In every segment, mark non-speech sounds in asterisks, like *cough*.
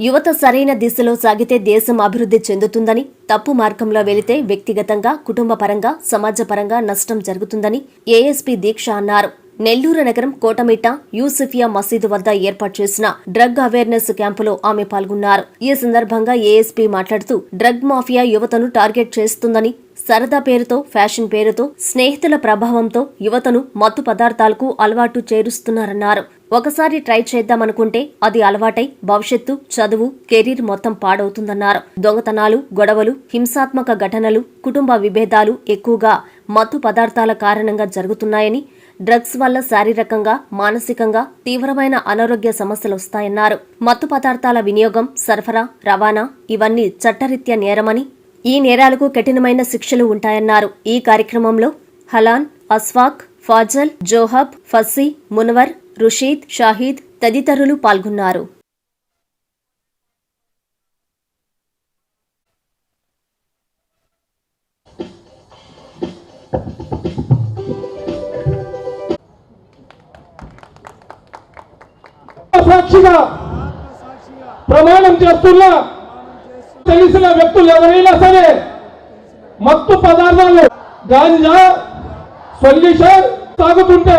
యువత సరైన దిశలో సాగితే దేశం అభివృద్ధి చెందుతుందని తప్పు మార్గంలో వెళితే వ్యక్తిగతంగా కుటుంబ పరంగా సమాజపరంగా నష్టం జరుగుతుందని ఏఎస్పీ దీక్ష అన్నారు. నెల్లూరు నగరం కోటమిట్ట యూసుఫియా మసీదు వద్ద ఏర్పాటు చేసిన డ్రగ్ అవేర్నెస్ క్యాంపులో ఆమె పాల్గొన్నారు. ఈ సందర్భంగా ఏఎస్పీ మాట్లాడుతూ డ్రగ్ మాఫియా యువతను టార్గెట్ చేస్తుందని సరదా పేరుతో ఫ్యాషన్ పేరుతో స్నేహితుల ప్రభావంతో యువతను మత్తు పదార్థాలకు అలవాటు చేరుస్తున్నారన్నారు. ఒకసారి ట్రై చేద్దామనుకుంటే అది అలవాటై భవిష్యత్తు చదువు కెరీర్ మొత్తం పాడవుతుందన్నారు. దొంగతనాలు గొడవలు హింసాత్మక ఘటనలు కుటుంబ విభేదాలు ఎక్కువగా మత్తు పదార్థాల కారణంగా జరుగుతున్నాయని డ్రగ్స్ వల్ల శారీరకంగా మానసికంగా తీవ్రమైన అనారోగ్య సమస్యలు వస్తాయన్నారు. మత్తు పదార్థాల వినియోగం సరఫరా రవాణా ఇవన్నీ చట్టరీత్యా నేరమని ఈ నేరాలకు కఠినమైన శిక్షలు ఉంటాయన్నారు. ఈ కార్యక్రమంలో హలాన్ అస్వాక్ ఫాజల్ జోహబ్ ఫస్సీ మునవర్ రుషీద్ షాహీద్ తదితరులు పాల్గొన్నారు. సాక్షిగా ప్రమాణం చేస్తున్నా తెలిసిన వ్యక్తులు ఎవరైనా సరే మత్తు పదార్థాలు గాంజా సొల్యూషన్ తాగుతుంటే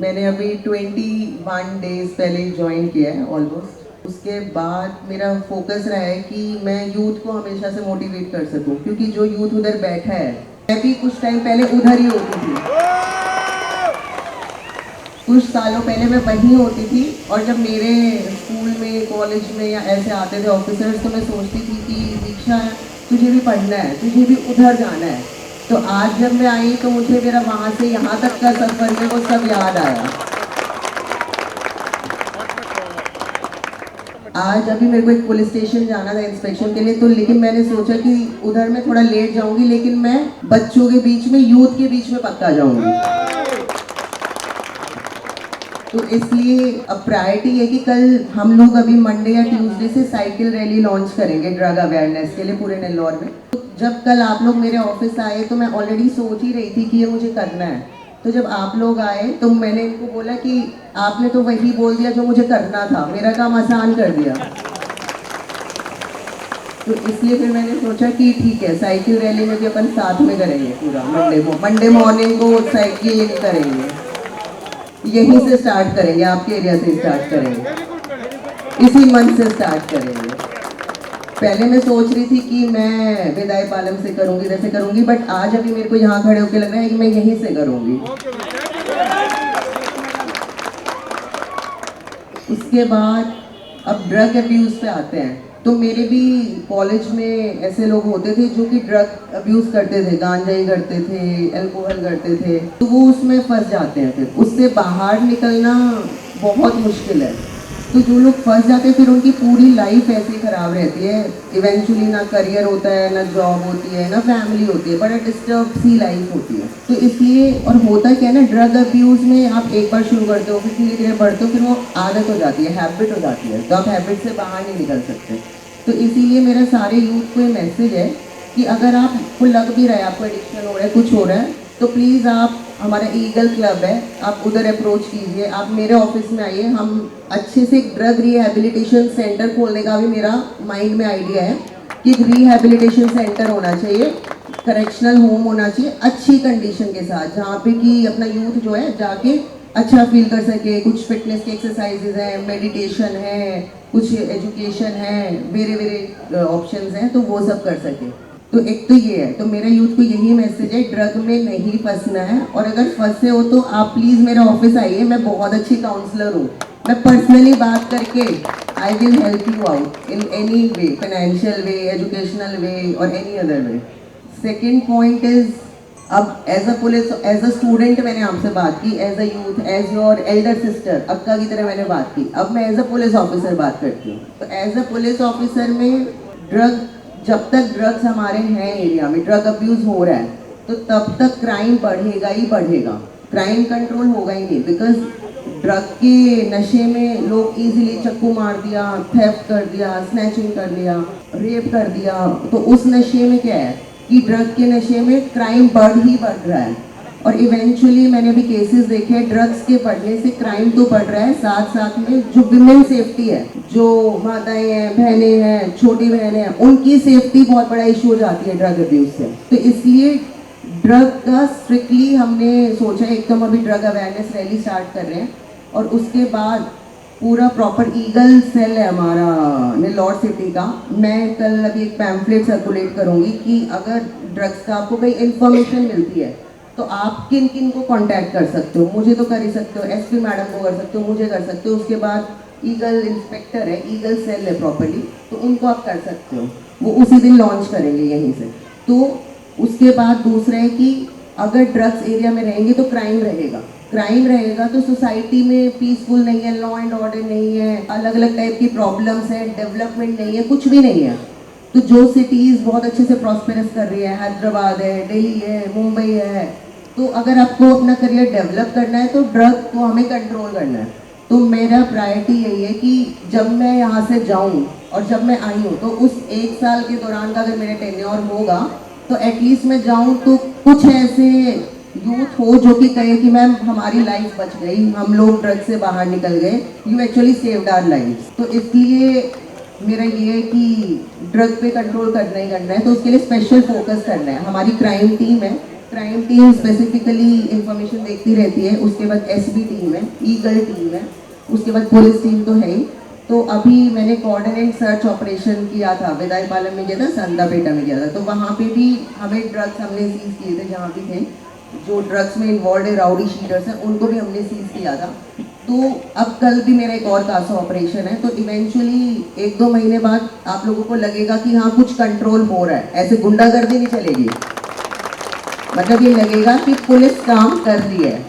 मैंने अभी 21 डेज़ पहले ज्वाइन किया है ऑलमोस्ट उसके बाद मेरा फोकस रहा है कि मैं यूथ को हमेशा से मोटिवेट कर सकूँ, क्योंकि जो यूथ उधर बैठा है, मैं भी कुछ टाइम पहले उधर ही होती थी। कुछ सालों पहले मैं वहीं होती थी, और जब मेरे स्कूल में कॉलेज में या ऐसे आते थे ऑफिसर्स तो मैं सोचती थी कि, दीक्षा, तुझे भी पढ़ना है, तुझे भी उधर जाना है। तो आज जब मैं आई तो मुझे मेरा वहाँ से यहाँ तक का सफ़र है, वो सब याद आया। आज अभी मेरे को एक पुलिस स्टेशन जाना था इंस्पेक्शन के लिए तो लेकिन मैंने सोचा कि उधर मैं थोड़ा लेट जाऊँगी, लेकिन मैं बच्चों के बीच में, यूथ के बीच में पक्का जाऊँगी। तो इसलिए अब प्रायोरिटी है कि कल हम लोग अभी मंडे या ट्यूसडे से साइकिल रैली लॉन्च करेंगे ड्रग अवेयरनेस के लिए पूरे नेल्लौर में। जब कल आप लोग मेरे ऑफ़िस आए तो मैं ऑलरेडी सोच ही रही थी कि ये मुझे करना है। तो जब आप लोग आए तो मैंने इनको बोला कि आपने तो वही बोल दिया जो मुझे करना था, मेरा काम आसान कर दिया। तो इसलिए फिर मैंने सोचा कि ठीक है, साइकिल रैली में भी अपन साथ में करेंगे पूरा मंडे को मंडे मॉर्निंग को साइकिल करेंगे। यहीं से स्टार्ट करेंगे, आपके एरिया से स्टार्ट करेंगे। इसी मंथ से स्टार्ट करेंगे। पहले मैं सोच रही थी कि मैं विदाई पालम से करूँगी, वैसे करूँगी बट आज अभी मेरे को यहाँ खड़े होकर लग रहा है कि मैं यहीं से करूँगी। उसके बाद अब ड्रग अब्यूज पे आते हैं। तो मेरे भी कॉलेज में ऐसे लोग होते थे जो कि ड्रग अब्यूज करते थे, गांजाई करते थे अल्कोहल करते थे। तो वो उसमें फंस जाते हैं फिर। उससे बाहर निकलना बहुत मुश्किल है। तो जो लोग फंस जाते हैं, फिर उनकी पूरी लाइफ ऐसे खराब रहती है। इवेंचुअली ना करियर होता है, ना जॉब होती है, ना फैमिली होती है बड़ा डिस्टर्ब सी लाइफ होती है। तो इसलिए, और होता क्या है ना ड्रग अब्यूज में आप एक बार शुरू करते हो, फिर धीरे धीरे बढ़ते हो, फिर वो आदत हो जाती है हैबिट हो जाती है। तो आप हैबिट से बाहर नहीं निकल सकते। तो इसीलिए मेरा सारे यूथ को ये मैसेज है कि अगर आपको लग भी रहा है, आपको एडिक्शन हो रहा है, कुछ हो रहा है तो प्लीज़ आप, हमारा ईगल क्लब है, आप उधर अप्रोच कीजिए। आप मेरे ऑफ़िस में आइए। हम अच्छे से एक ड्रग रिहेबिलिटेशन सेंटर खोलने का भी मेरा माइंड में आइडिया है कि एक रिहैबिलिटेशन सेंटर होना चाहिए करेक्शनल होम होना चाहिए, अच्छी कंडीशन के साथ, जहाँ पे कि अपना यूथ जो है, जाके अच्छा फील कर सके। कुछ फिटनेस के एक्सरसाइजेज हैं मेडिटेशन है, कुछ एजुकेशन है मेरे वेरे ऑप्शंस हैं तो वो सब कर सके। तो एक तो ये है तो मेरा यूथ को यही मैसेज है ड्रग में नहीं फंसना है और अगर फंसे हो तो आप प्लीज़ मेरे ऑफ़िस आइए, मैं बहुत अच्छी काउंसलर हूँ। मैं पर्सनली बात करके I will help you out in any way financial way educational way और any other way second point is अब as a police as a student मैंने आपसे बात की as a youth as your elder sister अक्का की तरह मैंने बात की। अब मैं एज अ पुलिस ऑफिसर बात करती हूँ। तो एज अ पुलिस ऑफिसर में ड्रग जब तक ड्रग्स हमारे हैं एरिया में ड्रग अब्यूज हो रहा है तो तब तक क्राइम बढ़ेगा ही बढ़ेगा। क्राइम कंट्रोल होगा ही नहीं बिकॉज़ ड्रग के नशे में लोग इजीली चक्कू मार दिया थेफ्ट कर दिया स्नैचिंग कर दिया रेप कर दिया। तो उस नशे में क्या है कि ड्रग के नशे में क्राइम बढ़ ही बढ़ रहा है। और इवेंचुअली मैंने भी केसेस देखे ड्रग्स के बढ़ने से क्राइम तो बढ़ रहा है साथ साथ में जो विमेन सेफ्टी है, जो माताएँ हैं, बहनें हैं, छोटी बहनें हैं, उनकी सेफ्टी बहुत बड़ा इशू हो जाती है ड्रग अब्यूज से। तो इसलिए ड्रग का स्ट्रिक्टली हमने सोचा एक तो हम अभी ड्रग अवेयरनेस रैली स्टार्ट कर रहे हैं। और उसके बाद पूरा प्रॉपर ईगल सेल है हमारा नेल्लौर सिटी का। मैं कल अभी एक पैम्फलेट सर्कुलेट करूँगी कि अगर ड्रग्स का आपको कोई इन्फॉर्मेशन मिलती है तो आप किन किन को कांटेक्ट कर सकते हो? मुझे तो कर ही सकते हो। एसपी मैडम को कर सकते हो, मुझे कर सकते हो। उसके बाद ईगल इंस्पेक्टर है ईगल सेल है प्रॉपरली तो उनको आप कर सकते हो। वो उसी दिन लॉन्च करेंगे यहीं से। तो उसके बाद दूसरा है कि अगर ड्रग्स एरिया में रहेंगे तो क्राइम रहेगा। क्राइम रहेगा तो सोसाइटी में पीसफुल नहीं है लॉ एंड ऑर्डर नहीं है अलग अलग टाइप की प्रॉब्लम्स हैं डेवलपमेंट नहीं है, कुछ भी नहीं है। तो जो सिटीज़ बहुत अच्छे से प्रॉस्पेरस कर रही है, हैदराबाद है, दिल्ली है, मुंबई है तो अगर आपको अपना करियर डेवलप करना है तो ड्रग को हमें कंट्रोल करना है। तो मेरा प्रायोरिटी यही है कि जब मैं यहाँ से जाऊँ और जब मैं आई हूँ तो उस एक साल के दौरान का अगर मेरा टेन्योर होगा तो एटलीस्ट मैं जाऊँ तो कुछ ऐसे यूथ हो जो कि कहे कि मैम, हमारी लाइफ बच गई, हम लोग ड्रग से बाहर निकल गए you actually saved our life तो इसलिए मेरा ये है कि ड्रग पे कंट्रोल करना ही करना है तो उसके लिए स्पेशल फोकस करना है। हमारी क्राइम टीम है क्राइम टीम स्पेसिफिकली इंफॉर्मेशन देखती रहती है, उसके बाद एसबी टीम है ईगल टीम है, उसके बाद पुलिस टीम तो है ही। तो अभी मैंने कोऑर्डिनेट सर्च ऑपरेशन किया था विदाई पालम में किया था, संदापेटा में किया था। तो वहाँ पे भी हमें ड्रग्स हमने सीज किए थे जहाँ भी थे। जो ड्रग्स में इन्वॉल्व है राउडी शीटर्स हैं, उनको भी हमने सीज किया था। तो अब कल भी मेरा एक और कासा ऑपरेशन है। तो इवेंचुअली एक दो महीने बाद आप लोगों को लगेगा कि हाँ कुछ कंट्रोल हो रहा है। ऐसे गुंडागर्दी नहीं चलेगी। मतलब ये लगेगा कि पुलिस काम कर रही है।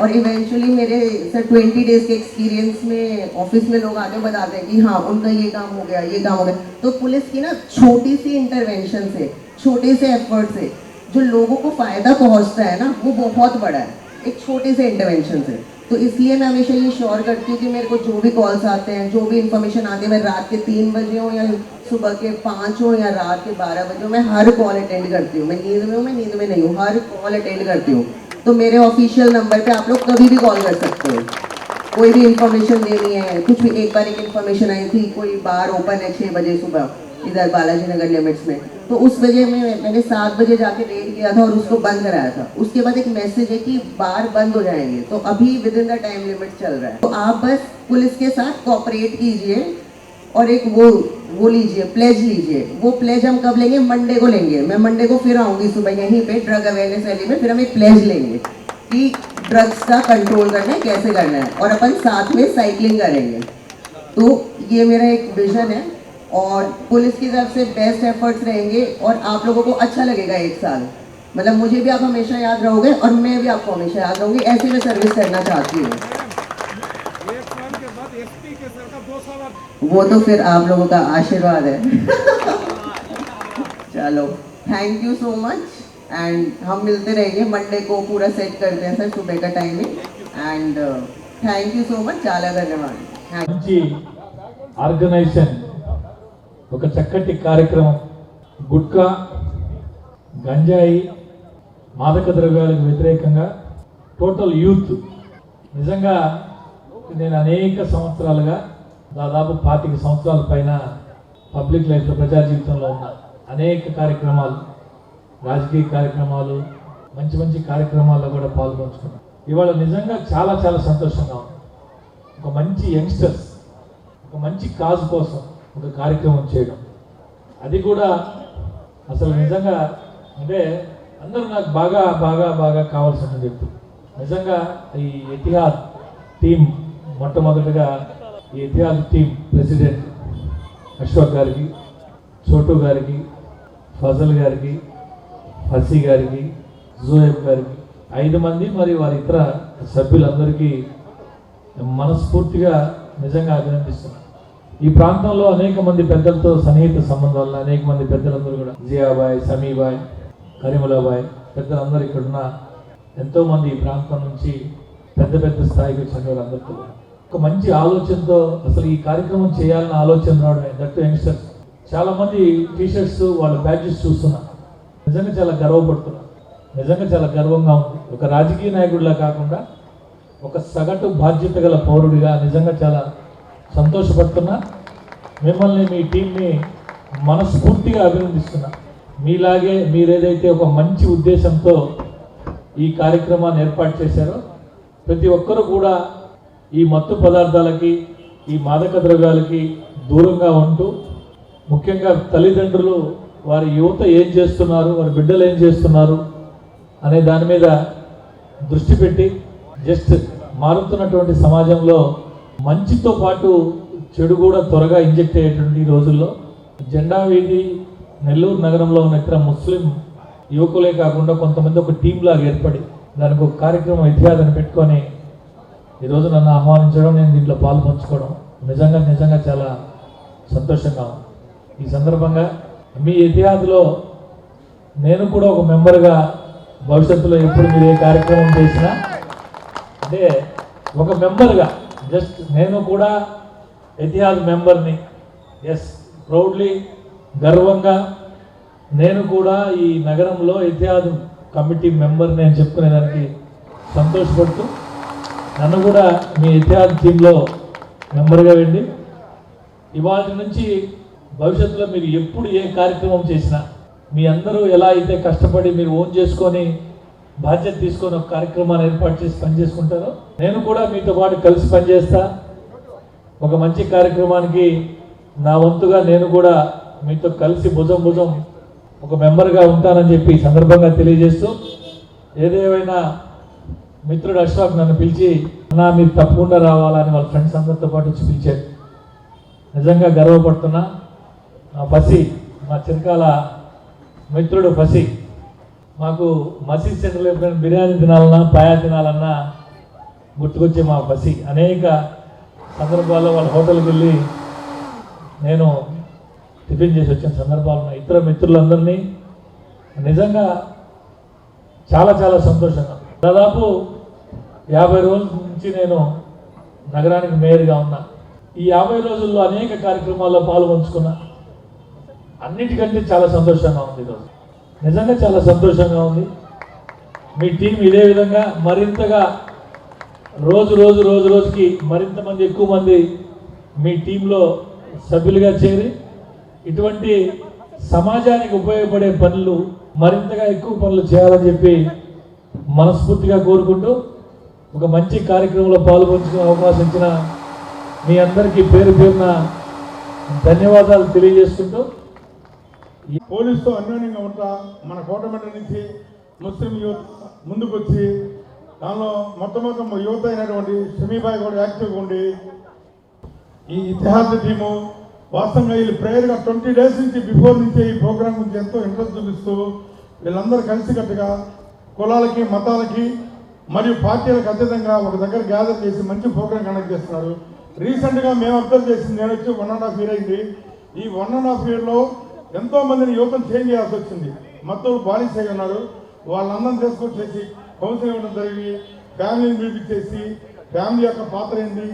और इवेंचुअली मेरे सर ट्वेंटी डेज़ के एक्सपीरियंस में ऑफ़िस में लोग आते बताते हैं कि हाँ उनका ये काम हो गया, ये काम हो गया। तो पुलिस की ना छोटी सी इंटरवेंशन से, छोटे से एफर्ट से जो लोगों को फ़ायदा पहुँचता है ना, वो बहुत बड़ा है। एक छोटे से इंटरवेंशन से। तो इसलिए मैं हमेशा ये श्योर करती हूँ कि मेरे को जो भी कॉल्स आते हैं, जो भी इन्फॉर्मेशन आती है, मैं रात के तीन बजे हूँ या सुबह के पाँच हो या रात के बारह बजे हो, मैं हर कॉल अटेंड करती हूँ। मैं नींद में हूँ, मैं नींद में नहीं हूँ, हर कॉल अटेंड करती हूँ। तो मेरे ऑफिशियल नंबर पर आप लोग कभी भी कॉल कर सकते हो। कोई भी इंफॉर्मेशन देनी है, कुछ भी, एक बार एक इंफॉर्मेशन आई थी, कोई बार ओपन है छः बजे सुबह। इधर बालाजी नगर लिमिट्स में। तो उस वजह में मैंने सात बजे जाके रेड किया था और उसको बंद कराया था। उसके बाद एक मैसेज है कि बार बंद हो जाएँगे। तो अभी within the time limit चल रहा है। तो आप बस पुलिस के साथ कोऑपरेट कीजिए और एक वो वो लीजिए प्लेज लीजिए। वो प्लेज हम कब लेंगे? मंडे को लेंगे। मैं मंडे को फिर आऊँगी सुबह यहीं पे ड्रग अवेयरनेस रैली में। फिर हम एक प्लेज लेंगे कि ड्रग्स का कंट्रोल करना है, कैसे करना है। और अपन साथ में साइकिलिंग करेंगे। तो ये मेरा एक विजन है। और पुलिस की तरफ़ से बेस्ट एफर्ट्स रहेंगे और आप लोगों को अच्छा लगेगा एक साल। मतलब मुझे भी आप हमेशा याद रहोगे और मैं भी आपको हमेशा याद रहूँगी, ऐसे में सर्विस करना चाहती हूँ। वो तो फिर आप लोगों का आशीर्वाद है। *laughs* चलो thank you so much and हम मिलते रहेंगे। मंडे को पूरा सेट करते हैं सर, सुबह का timing and thank you so much चाला धन्यवाद। ఒక చక్కటి కార్యక్రమం. గుట్కా గంజాయి మాదక ద్రవ్యాలకు వ్యతిరేకంగా టోటల్ యూత్. నిజంగా నేను అనేక సంవత్సరాలుగా దాదాపు పాతిక సంవత్సరాల పైన పబ్లిక్ లైఫ్లో ప్రజా జీవితంలో ఉన్న. అనేక కార్యక్రమాలు రాజకీయ కార్యక్రమాలు మంచి మంచి కార్యక్రమాల్లో కూడా పాల్గొంచుకున్నాను ఇవాళ నిజంగా చాలా చాలా సంతోషంగా ఉంది. ఒక మంచి యంగ్స్టర్స్ ఒక మంచి కాజ్ కోసం ఒక కార్యక్రమం చేయడం. అది కూడా అసలు నిజంగా అంటే అందరూ నాకు బాగా బాగా బాగా కావాల్సిన చెప్పు. నిజంగా ఈ ఇతిహాద్ టీం మొట్టమొదటిగా ఈ ఇతిహాద్ టీం ప్రెసిడెంట్ అశోక్ గారికి చోటు గారికి ఫజల్ గారికి ఫసీ గారికి జోయబ్ గారికి ఐదు మంది మరి వారి ఇతర సభ్యులందరికీ మనస్ఫూర్తిగా నిజంగా అభినందిస్తున్నాను. ఈ ప్రాంతంలో అనేక మంది పెద్దలతో సన్నిహిత సంబంధాలు అనేక మంది పెద్దలందరూ కూడా జియాబాయ్ సమీబాయ్ కరీములాబాయ్ పెద్దలందరూ ఇక్కడున్న ఎంతోమంది ఈ ప్రాంతం నుంచి పెద్ద పెద్ద స్థాయికి వచ్చిన వాళ్ళందరితో ఒక మంచి ఆలోచనతో అసలు ఈ కార్యక్రమం చేయాలన్న ఆలోచన రావడమే. That youngsters. చాలా మంది టీషర్ట్స్ వాళ్ళ బ్యాడ్జెస్ చూస్తున్నా. నిజంగా చాలా గర్వపడుతున్నా. నిజంగా చాలా గర్వంగా ఉంది. ఒక రాజకీయ నాయకుడిలా కాకుండా ఒక సగటు బాధ్యత గల పౌరుడిగా నిజంగా చాలా సంతోషపడుతున్నా. మిమ్మల్ని మీ టీంని మనస్ఫూర్తిగా అభినందిస్తున్నా. మీలాగే మీరేదైతే ఒక మంచి ఉద్దేశంతో ఈ కార్యక్రమాన్ని ఏర్పాటు చేశారో ప్రతి ఒక్కరూ కూడా ఈ మత్తు పదార్థాలకి ఈ మాదక ద్రవ్యాలకి దూరంగా ఉంటూ ముఖ్యంగా తల్లిదండ్రులు వారి యువత ఏం చేస్తున్నారు వారి బిడ్డలు ఏం చేస్తున్నారు అనే దాని మీద దృష్టి పెట్టి జస్ట్ మారుతున్నటువంటి సమాజంలో మంచితో పాటు చెడు కూడా త్వరగా ఇంజెక్ట్ అయ్యేటువంటి ఈ రోజుల్లో జెండా వీధి నెల్లూరు నగరంలో ఉన్న ఇతర ముస్లిం యువకులే కాకుండా కొంతమంది ఒక టీం లాగా ఏర్పడి దానికి ఒక కార్యక్రమం ఇతిహాదని పెట్టుకొని ఈరోజు నన్ను ఆహ్వానించడం నేను దీంట్లో పాలు పంచుకోవడం నిజంగా నిజంగా చాలా సంతోషంగా ఉంది. ఈ సందర్భంగా మీ ఇతిహాదులో నేను కూడా ఒక మెంబర్గా భవిష్యత్తులో ఎప్పుడు మీరు ఏ కార్యక్రమం చేసినా అంటే ఒక మెంబర్గా జస్ట్ నేను కూడా ఎతిహాద్ మెంబర్ని. ఎస్ ప్రౌడ్లీ గర్వంగా నేను కూడా ఈ నగరంలో ఎతిహాద్ కమిటీ మెంబర్ని అని చెప్పుకునేదానికి సంతోషపడుతూ నన్ను కూడా మీ ఇతిహాద్ టీంలో మెంబర్గా వెళ్ళి ఇవాళ నుంచి భవిష్యత్తులో మీరు ఎప్పుడు ఏ కార్యక్రమం చేసినా మీ అందరూ ఎలా అయితే కష్టపడి మీరు ఓన్ చేసుకొని బాధ్యత తీసుకొని ఒక కార్యక్రమాన్ని ఏర్పాటు చేసి పనిచేసుకుంటారు. నేను కూడా మీతో పాటు కలిసి పనిచేస్తా. ఒక మంచి కార్యక్రమానికి నా వంతుగా నేను కూడా మీతో కలిసి భుజం భుజం ఒక మెంబర్గా ఉంటానని చెప్పి సందర్భంగా తెలియజేస్తూ ఏదేమైనా మిత్రుడు అశోక్ నన్ను పిలిచి నా మీరు తప్పకుండా రావాలని వాళ్ళ ఫ్రెండ్స్ అందరితో పాటు వచ్చి పిలిచారు. నిజంగా గర్వపడుతున్నా. మా పసి మా చిరకాల మిత్రుడు పసి మాకు మసీద్ సెంటర్లో ఎప్పుడైనా బిర్యానీ తినాలన్నా పాయా తినాలన్నా గుర్తుకొచ్చే మా బసి. అనేక సందర్భాల్లో వాళ్ళ హోటల్కి వెళ్ళి నేను టిఫిన్ చేసి వచ్చిన సందర్భాలు ఉన్నాయి. ఇతర మిత్రులందరినీ నిజంగా చాలా చాలా సంతోషంగా దాదాపు యాభై రోజుల నుంచి నేను నగరానికి మేయర్గా ఉన్నా. ఈ యాభై రోజుల్లో అనేక కార్యక్రమాల్లో పాలు పంచుకున్నా. అన్నిటికంటే చాలా సంతోషంగా ఉంది ఈరోజు. నిజంగా చాలా సంతోషంగా ఉంది. మీ టీం ఇదే విధంగా మరింతగా రోజు రోజు రోజు రోజుకి మరింత మంది ఎక్కువ మంది మీ టీంలో సభ్యులుగా చేరి ఇటువంటి సమాజానికి ఉపయోగపడే పనులు మరింతగా ఎక్కువ పనులు చేయాలని చెప్పి మనస్ఫూర్తిగా కోరుకుంటూ ఒక మంచి కార్యక్రమంలో పాల్గొంచుకునే అవకాశం ఇచ్చిన మీ అందరికీ పేరు పేరున ధన్యవాదాలు తెలియజేసుకుంటూ పోలీసుతో అన్యోన్యంగా ఉంటా. మన కోటమండ నుంచి ముస్లిం యువత ముందుకొచ్చి దానిలో మొట్టమొదటి యువత అయినటువంటి షమీబాయ్ కూడా యాక్టివ్గా ఉండి ఈ ఇతిహాస టీము వాస్తవంగా వీళ్ళు ప్రేయర్గా ట్వంటీ డేస్ నుంచి బిఫోర్ నుంచి ఈ ప్రోగ్రాం గురించి ఎంతో ఇంట్రెస్ట్ చూపిస్తూ వీళ్ళందరూ కలిసికట్టుగా కులాలకి మతాలకి మరియు పార్టీలకు అతీతంగా ఒక దగ్గర గ్యాదర్ చేసి మంచి ప్రోగ్రాం కండక్ట్ చేస్తున్నారు. రీసెంట్గా మేము అబ్జర్వ్ చేసింది నేను వచ్చి వన్ అండ్ హాఫ్ ఇయర్ అయింది. ఈ వన్ అండ్ హాఫ్ ఇయర్లో ఎంతో మందిని యువతను చేంజ్ చేయాల్సి వచ్చింది. మొత్తం బాలిస్ అయి ఉన్నారు వాళ్ళందరం తీసుకొచ్చేసి కౌన్సిలింగ్ ఇవ్వడం జరిగి ఫ్యామిలీని పిలిపించేసి ఫ్యామిలీ యొక్క పాత్ర ఏంటి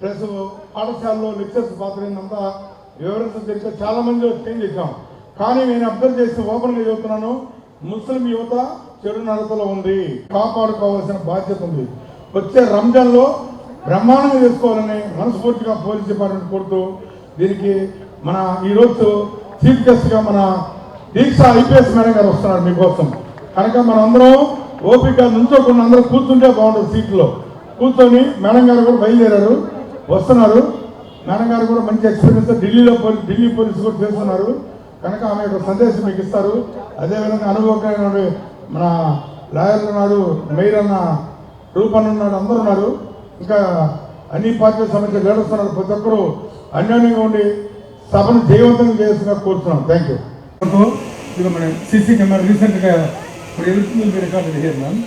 ప్లస్ పాఠశాలలో లెక్చర్స్ పాత్ర ఏంటంతా వివరించడం జరిగితే చాలా మంది చేంజ్ చేశాం. కానీ నేను అబ్జర్వ్ చేసి ఓపెన్గా చెబుతున్నాను. ముస్లిం యువత చెడు నడతలో ఉంది. కాపాడుకోవాల్సిన బాధ్యత ఉంది. వచ్చే రంజాన్లో బ్రహ్మాండంగా చేసుకోవాలని మనస్ఫూర్తిగా పోలీస్ డిపార్ట్మెంట్ కోరుతూ దీనికి మన ఈరోజు చీఫ్ గెస్ట్గా మన దీక్ష ఐపీఎస్ మేడం గారు వస్తున్నారు మీకోసం. కనుక మనందరం ఓపిక నుంచోకుండా అందరూ కూర్చుంటే బాగుంటుంది సీట్లో. కూర్చొని మేడం గారు కూడా బయలుదేరారు వస్తున్నారు. మేడం గారు కూడా మంచి ఎక్స్పీరియన్స్ ఢిల్లీలో పోలీ ఢిల్లీ పోలీసు కూడా చేస్తున్నారు. కనుక ఆమె యొక్క సందేశం మీకు ఇస్తారు. అదేవిధంగా అనుభవకరమైన మన లాయర్లు ఉన్నాడు మెయిర్ అన్న రూపన్ ఉన్నాడు అందరూ ఉన్నారు. ఇంకా అన్ని పార్టీలకు సంబంధించిన లీడర్స్ ఉన్నారు. ప్రతి ఒక్కరూ అన్యోన్యంగా ఉండి సభను జయవంతంగా చేస్తున్నా కోరుతున్నాం థ్యాంక్ యూ ఇక మన సీసీ కెమెరా రీసెంట్గా ఇప్పుడు రికార్డెడ్ హియర్ మ్యామ్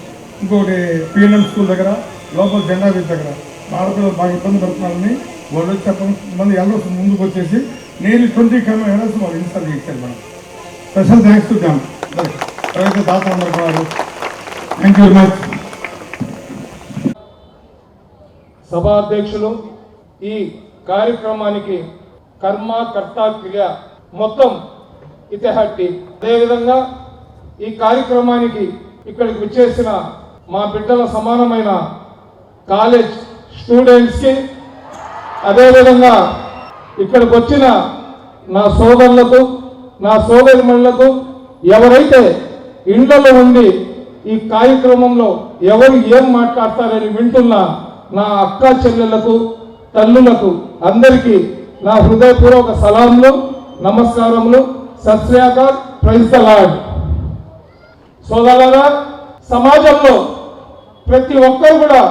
ఇంకొకటి పిఎన్ఎం స్కూల్ దగ్గర లోపల జెండా వీధి దగ్గర. ఆడపిల్లలు బాగా ఇబ్బంది పడుతున్నారని వాళ్ళు వచ్చి చెప్పడం మంది ఎల్డర్స్ ముందుకు వచ్చేసి నేను ట్వంటీ కెమెరా ఎల్డర్స్ వాళ్ళు ఇన్స్టాల్ చేశారు madam special thanks to them ఎవరైతే దాత అందరు థ్యాంక్ యూ వెరీ మచ్ సభాధ్యక్షులు ఈ కార్యక్రమానికి కర్మ కర్త క్రియ మొత్తం ఇతిహట్టి. అదేవిధంగా ఈ కార్యక్రమానికి ఇక్కడికి విచ్చేసిన మా బిడ్డల సమానమైన కాలేజ్ స్టూడెంట్స్కి అదేవిధంగా ఇక్కడికి వచ్చిన నా సోదరులకు నా సోదరిమణులకు ఎవరైతే ఇండ్లలో ఉండి ఈ కార్యక్రమంలో ఎవరు ఏం మాట్లాడతారని వింటున్న నా అక్క చెల్లెళ్ళకు తల్లులకు అందరికీ నా హృదయపూర్వక సలాంలు నమస్కారములు సత్యాకాల్ ప్రైజ్ ద లార్డ్. సోదరులారా సమాజంలో ప్రతి ఒక్కరు కూడా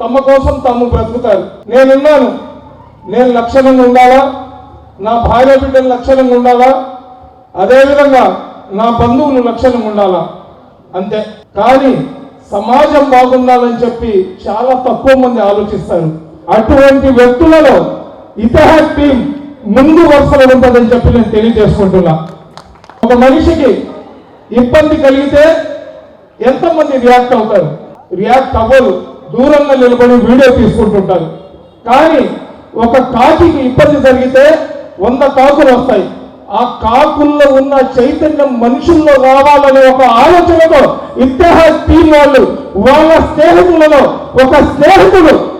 తమ కోసం తాము బ్రతుకుతారు. నేనున్నాను నేను లక్షణంగా ఉండాలా? నా భార్య బిడ్డలు లక్షణంగా ఉండాలా? అదేవిధంగా నా బంధువులు లక్షణంగా ఉండాలా? అంతే. కానీ సమాజం బాగుండాలని చెప్పి చాలా తక్కువ మంది ఆలోచిస్తారు. అటువంటి వ్యక్తులలో ఇతహాద్ టీం ముందు వరుసలో ఉంటుందని చెప్పి నేను తెలియజేసుకుంటున్నా. ఒక మనిషికి ఇబ్బంది కలిగితే ఎంతమంది రియాక్ట్ అవుతారు? రియాక్ట్ అవ్వరు. దూరంగా నిలబడి వీడియో తీసుకుంటుంటారు. కానీ ఒక కాకికి ఇబ్బంది జరిగితే వంద కాకులు వస్తాయి. ఆ కాకుల్లో ఉన్న చైతన్యం మనుషుల్లో రావాలనే ఒక ఆలోచనతో ఇతిహాస్ టీం వాళ్ళు వాళ్ళ స్నేహితులలో ఒక స్నేహితుడు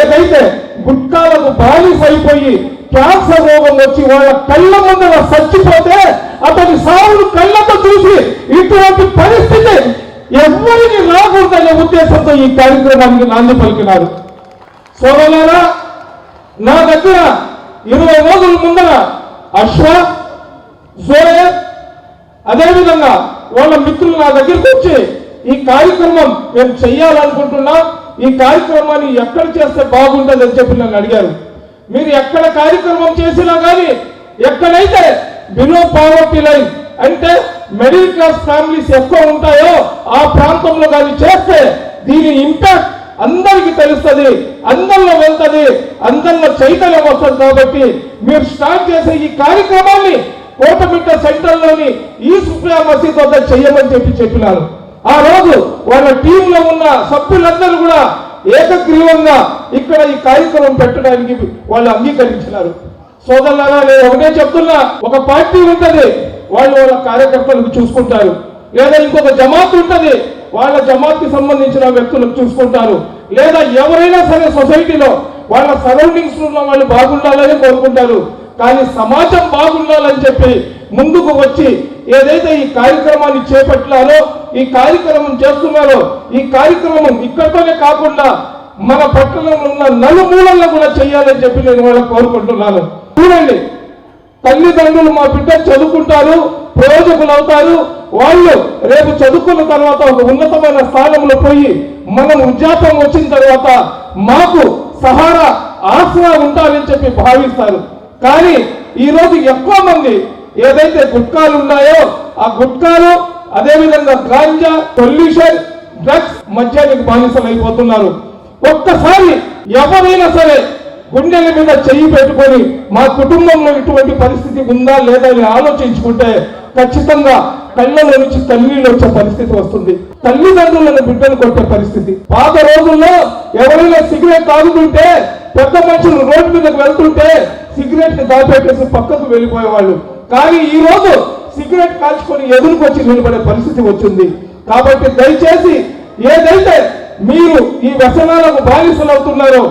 ఏదైతే గుట్కాలకు బాలిస్ అయిపోయి క్యాన్సర్ రోగం వచ్చి వాళ్ళ కళ్ళ ముందర చచ్చిపోతే అతని సావును కళ్ళతో చూసి ఇటువంటి పరిస్థితి ఎవరిని రాకూడదనే ఉద్దేశంతో ఈ కార్యక్రమానికి నాంది పలికినారు. సోదరులారా నా దగ్గర ఇరవై రోజుల ముందర అశ్వ జోరే అదేవిధంగా వాళ్ళ మిత్రులు నా దగ్గరికి వచ్చి ఈ కార్యక్రమం మేము చెయ్యాలనుకుంటున్నా. ఈ కార్యక్రమాన్ని ఎక్కడ చేస్తే బాగుంటుంది అని చెప్పి నన్ను అడిగారు. మీరు ఎక్కడ కార్యక్రమం చేసినా కానీ ఎక్కడైతే బిలో పావర్టీ లైన్ అంటే మిడిల్ క్లాస్ ఫ్యామిలీస్ ఎక్కువ ఉంటాయో ఆ ప్రాంతంలో కానీ చేస్తే దీని ఇంపాక్ట్ అందరికి తెలుస్తుంది అందరిలో వెళ్తుంది అందరిలో చైతన్యం వస్తుంది కాబట్టి మీరు స్టార్ట్ చేసే ఈ కార్యక్రమాన్ని కోటమిట్ట సెంటర్లోని ఈ సుప్రియా మసీద్ వద్ద చెయ్యమని చెప్పి చెప్పినారు. ఆ రోజు వాళ్ళ టీంలో ఉన్న సభ్యులందరూ కూడా ఏకగ్రీవంగా ఇక్కడ ఈ కార్యక్రమం పెట్టడానికి వాళ్ళు అంగీకరించినారు. సోదరులారా నేను ఒకటే చెప్తున్నా ఒక పార్టీ ఉంటుంది వాళ్ళు వాళ్ళ కార్యకర్తలకు చూసుకుంటారు. లేదా ఇంకొక జమాత్ ఉంటుంది వాళ్ళ జమాత్కి సంబంధించిన వ్యక్తులకు చూసుకుంటారు. లేదా ఎవరైనా సరే సొసైటీలో వాళ్ళ సరౌండింగ్స్ ఉన్న వాళ్ళు బాగుండాలని కోరుకుంటారు. కానీ సమాజం బాగుండాలని చెప్పి ముందుకు వచ్చి ఏదైతే ఈ కార్యక్రమాన్ని చేపట్టినారో ఈ కార్యక్రమం చేస్తున్నారో ఈ కార్యక్రమం ఇక్కడతోనే కాకుండా మన పట్టణంలో ఉన్న నలుమూలల్లో కూడా చేయాలని చెప్పి నేను వాళ్ళకి కోరుకుంటున్నాను. చూడండి తల్లిదండ్రులు మా బిడ్డ చదువుకుంటారు ప్రయోజకులు అవుతారు వాళ్ళు రేపు చదువుకున్న తర్వాత ఒక ఉన్నతమైన స్థానంలో పోయి మనం ఉద్యాపం వచ్చిన తర్వాత మాకు సహారా ఆసరా ఉంటారని చెప్పి భావిస్తారు. కానీ ఈ రోజు ఎక్కువ మంది ఏదైతే గుట్కాలు ఉన్నాయో ఆ గుట్కాలు అదేవిధంగా గాంజా పొల్యూషన్ డ్రగ్స్ మద్యానికి బానిసలు అయిపోతున్నారు ఒక్కసారి ఎవరైనా సరే గుండెల మీద చెయ్యి పెట్టుకొని మా కుటుంబంలో ఇటువంటి పరిస్థితి ఉందా లేదా అని ఆలోచించుకుంటే ఖచ్చితంగా కళ్ళలో నుంచి తల్లిలో వచ్చే పరిస్థితి వస్తుంది. తల్లిదండ్రులను బిడ్డలు కొట్టే పరిస్థితి. పాత రోజుల్లో ఎవరైనా సిగరెట్ తాగుతుంటే పెద్ద మనుషులు రోడ్డు మీదకి వెళ్తుంటే సిగరెట్ని దాపెట్టేసి పక్కకు వెళ్ళిపోయేవాళ్ళు. కానీ ఈరోజు సిగరెట్ కాల్చుకొని ఎదురుకొచ్చి నిలబడే పరిస్థితి వచ్చింది. కాబట్టి దయచేసి ఏదైతే మీరు ఈ వ్యసనాలకు బానిసలు అవుతున్నారో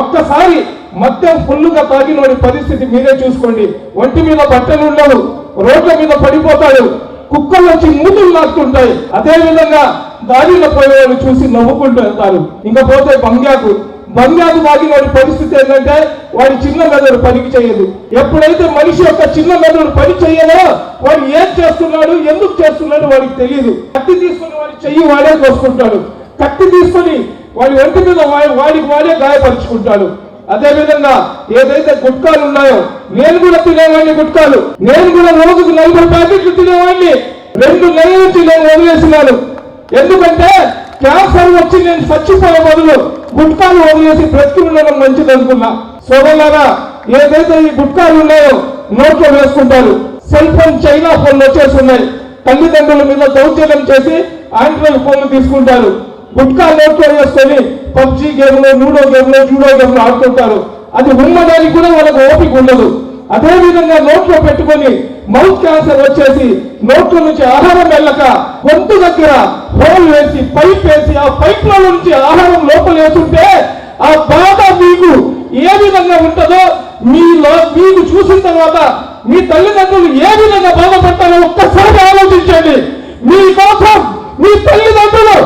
ఒక్కసారి మద్యం ఫుల్లుగా తాగినోడి పరిస్థితి మీరే చూసుకోండి. ఒంటి మీద బట్టలు ఉండవు రోడ్ల మీద పడిపోతాడు కుక్కలు వచ్చి మూతులు లాక్తుంటాయి అదేవిధంగా దారిలో పోయేవాళ్ళు చూసి నవ్వుకుంటూ వెళ్తారు. ఇంకా పోతే బంగ్యాకు బంగ్యాకు తాగినోడి పరిస్థితి ఏంటంటే వాడి చిన్న మెదడు పనికి చేయదు. ఎప్పుడైతే మనిషి యొక్క చిన్న మెదడు పని చేయదో వాడు ఏం చేస్తున్నాడు ఎందుకు చేస్తున్నాడు వాడికి తెలియదు కత్తి తీసుకుని వాడి చెయ్యి వాడే కోసుకుంటాడు. కత్తి తీసుకొని వాడి ఒంటి మీద వాడికి వాడే గాయపరుచుకుంటాడు. అదే విధంగా ఏదైతే గుట్కాలు ఉన్నాయో నేను కూడా తినేవాడిని గుట్కాలు. నేను కూడా రోజుకు నలభై ప్యాకెట్లు తినేవాడిని. రెండు నెలల నుంచి నేను వదిలేసినాను. ఎందుకంటే క్యాన్సర్ వచ్చి నేను చచ్చిపోయే బదులు గుట్కాలు వదిలేసి బ్రతికి ఉండడం మంచిది అనుకున్నా. సోదరులారా ఏదైతే ఈ గుట్కాలు ఉన్నాయో నోట్లో వేసుకుంటారు. సెల్ ఫోన్ చైనా ఫోన్లు వచ్చేస్తున్నాయి తల్లిదండ్రుల మీద దౌర్జన్యం చేసి ఆండ్రాయిడ్ ఫోన్లు తీసుకుంటారు. గుట్కా నోట్లో వేసుకొని పబ్జి గేమ్లో లూడో గేమ్లో జూడో గేమ్లో ఆడుకుంటారు అది ఉమ్మడానికి కూడా వాళ్ళకు ఓపిక ఉండదు. అదే విధంగా నోట్లో పెట్టుకొని మౌత్ క్యాన్సర్ వచ్చేసి నోట్ల నుంచి ఆహారం వెళ్ళక గొంతు దగ్గర హోల్ వేసి పైప్ వేసి ఆ పైప్లో నుంచి ఆహారం లోపల వేస్తుంటే ఆ బాధ మీకు ఏ విధంగా ఉంటుందో మీలో మీకు చూసిన తర్వాత మీ తల్లిదండ్రులు ఏ విధంగా బాధపడతారో ఒక్కసారి ఆలోచించండి. మీకోసం మీ తల్లిదండ్రులు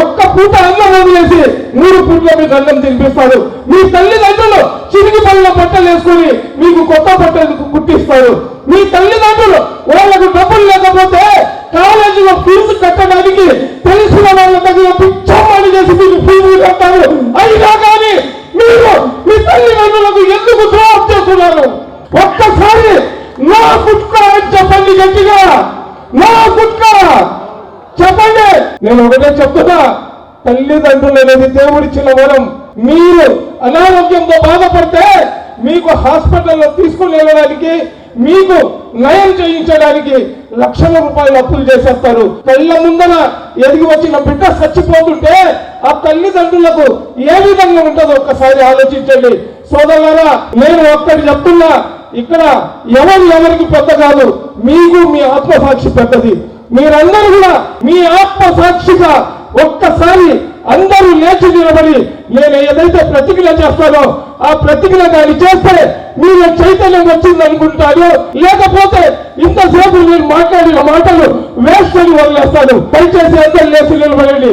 ఒక్క పూట అన్నం వదిలేసి మూడు పూట్ల మీకు అన్నం తినిపిస్తారు మీ తల్లిదండ్రులు చిరిగి పళ్ళ బట్టలు వేసుకుని మీకు కొత్త బట్టలు కుట్టిస్తారు. మీ తల్లిదండ్రులు వాళ్ళకు డబ్బులు లేకపోతే కాలేజీలో ఫీజు కట్టడానికి తెలిసిన వాళ్ళ దగ్గర పిచ్చమ్మని చేసి మీకు ఫీజు కట్టారు అయినా కానీ మీరు మీ తల్లిదండ్రులకు ఎందుకు ద్రోహం చేస్తున్నారు? ఒక్కసారి నా గుట్కా అని చెప్పండి గట్టిగా. నా గుట్కా. చెప్పండి. నేను ఒకటే చెప్తున్నా. తల్లిదండ్రులు అనేది దేవుడిచ్చిన వరం మీరు అనారోగ్యంతో బాధపడితే మీకు హాస్పిటల్లో తీసుకుని వెళ్ళడానికి మీకు నయం చేయించడానికి లక్షల రూపాయలు అప్పులు చేసేస్తారు. కళ్ళ ముందర ఎదిగి వచ్చిన బిడ్డ చచ్చిపోతుంటే ఆ తల్లిదండ్రులకు ఏ విధంగా ఉంటుందో ఒక్కసారి ఆలోచించండి. సోదరులారా నేను ఒక్కటి చెప్తున్నా ఇక్కడ ఎవరు ఎవరికి పెద్ద కాదు మీకు మీ ఆత్మసాక్షి పెద్దది. మీరందరూ కూడా మీ ఆత్మసాక్షిగా ఒక్కసారి అందరూ లేచి నిలబడి నేను ఏదైతే ప్రతిజ్ఞ చేస్తానో ఆ ప్రతిజ్ఞ దాన్ని చేస్తే మీరు చైతన్యం వచ్చింది అనుకుంటాను లేకపోతే ఇంతసేపు మీరు మాట్లాడిన మాటలు వేస్ట్ అని వదిలేస్తాను దయచేసి అందరు లేచి నిలబడండి.